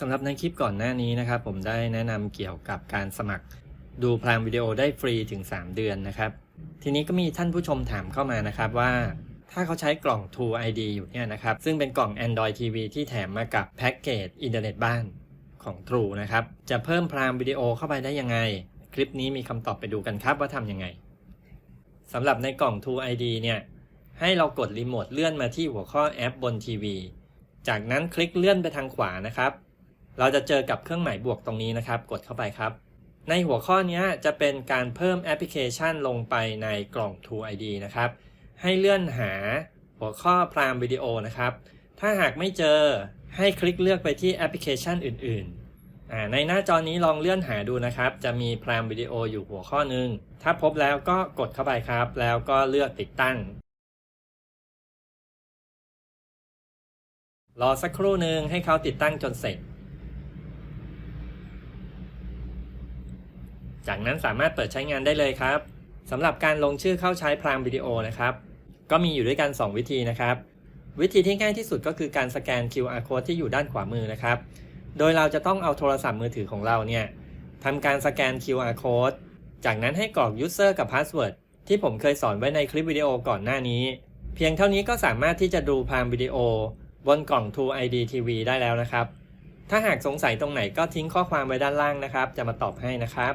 สำหรับในคลิปก่อนหน้านี้นะครับ ผมได้แนะนำเกี่ยวกับการสมัครดูพรามวิดีโอได้ฟรีถึง 3 เดือนนะครับ ทีนี้ก็มีท่านผู้ชมถามเข้ามานะครับว่า ถ้าเขาใช้กล่อง True ID อยู่เนี่ยนะครับ ซึ่งเป็นกล่อง Android TV ที่แถมมากับแพ็กเกจอินเทอร์เน็ตบ้านของ True นะครับ จะเพิ่มพรามวิดีโอเข้าไปได้ยังไง คลิปนี้มีคำตอบไปดูกันครับว่าทำยังไงสำหรับในกล่อง True ID เนี่ยให้เรากดรีโมทเลื่อนมาที่หัวข้อแอปบนทีวี จากนั้นคลิกเลื่อนไปทางขวานะครับ เราจะเจอกับเครื่องหมายบวกตรงนี้นะครับ กดเข้าไปครับ ในหัวข้อนี้จะเป็นการเพิ่มแอปพลิเคชันลงไปในกล่อง True ID นะครับ ให้เลื่อนหาหัวข้อพรามวิดีโอนะครับ ถ้าหากไม่เจอให้คลิกเลือกไปที่แอปพลิเคชันอื่นๆ ในหน้าจอนี้ลองเลื่อนหาดูนะครับ จะมีพรามวิดีโออยู่หัวข้อหนึ่ง ถ้าพบแล้วก็กดเข้าไปครับ แล้วก็เลือกติดตั้ง รอสักครู่หนึ่งให้เขาติดตั้งจนเสร็จ จากนั้นสามารถเปิดใช้งานได้เลยครับสำหรับการลงชื่อเข้าใช้พรามวิดีโอนะครับ ก็มีอยู่ด้วยกัน 2 วิธีนะครับ วิธีที่ง่ายที่สุดก็คือการสแกน QR code ที่อยู่ด้านขวามือนะครับ โดยเราจะต้องเอาโทรศัพท์มือถือของเราเนี่ยทำการสแกน QR code จากนั้นให้กรอก user กับ password ที่ผมเคยสอนไว้ในคลิปวิดีโอก่อนหน้านี้ เพียงเท่านี้ก็สามารถที่จะดูพรามวิดีโอบนกล่อง True ID TV ได้แล้วนะครับ ถ้าหากสงสัยตรงไหนก็ทิ้งข้อความไว้ด้านล่างนะครับ จะมาตอบให้นะครับ